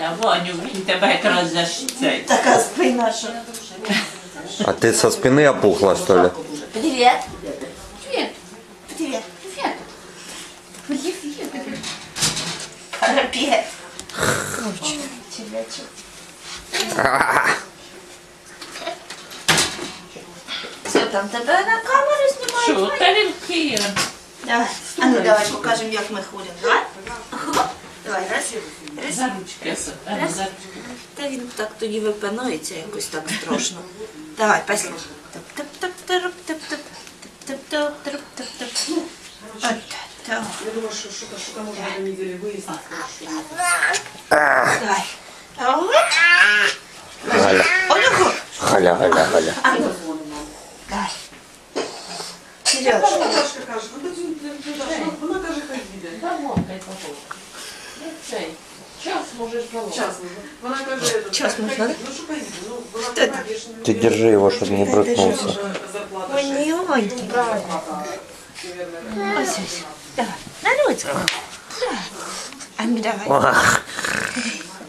Та Ваню, він тебе якраз за ж цей. Така спина, що. А ты со спины опухла, что ли? Привіт. Привіт, Привіт. привіт. Привіт. Привіт. Червячок. Все, там тебе на камеру знімають? Що, тарілки? Давай. А ну давай покажемо, як ми ходимо. Давай. Ага. Давай, раз, раз. За ручки. Раз. Ну, Та він так тоді випинується якось так страшно. Давай, песня. Я думаю, что что-то что-то можно на неделе выяснить. Давай. Галя. Олюху. Галя, Галя, Галя. А ну, давай. Сереж. Наташка кажет, вот один можеш проводити. Час можна. Вона каже, этот, Час хай можна, їде. Ну що хай їде? Ну, вона Та- така бішена. Ты держи его, чтобы не брыкнулся. Вже зарплата Ой, шесть, миленький. наверное. Ось ось. Давай. На ручку. А ну давай. Ах.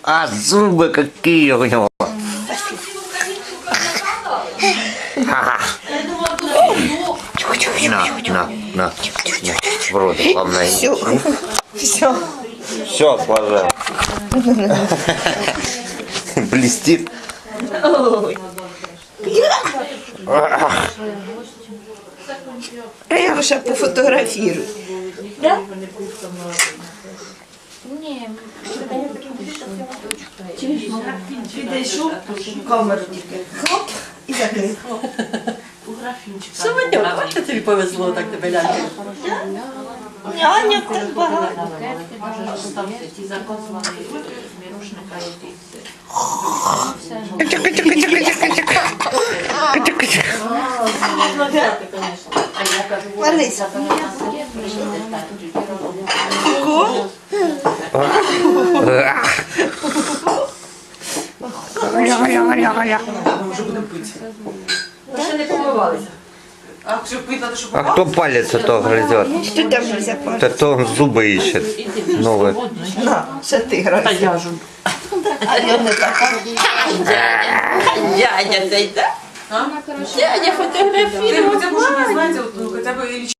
А зубы какие у него. Ха-ха. На, на, на. В рот, главное. Все. Все. Все, сложаем. Блестит. А я Ревуша, пофотографирую, Да? Не, Підійшов камеру тільки. Хоп і закрив. Що мені? Бачите, тобі повезло так-то, лякати. Аня так багато. Ти можеш ставити ті закопані мірушника і ті. Чекай, чекай, чекай, чекай, чекай. Лариса. Ку-ку. Ля-ля-ля-ля. Ми вже будемо пити. Ми ще не помивалися. А, кто палец это грызет? Это то он зубы ищет. Новые. На, все ты грызешь. А я же. Алена такая. Дядя, дядя, да? Дядя фотографирует. Хотя бы, знаете, хотя бы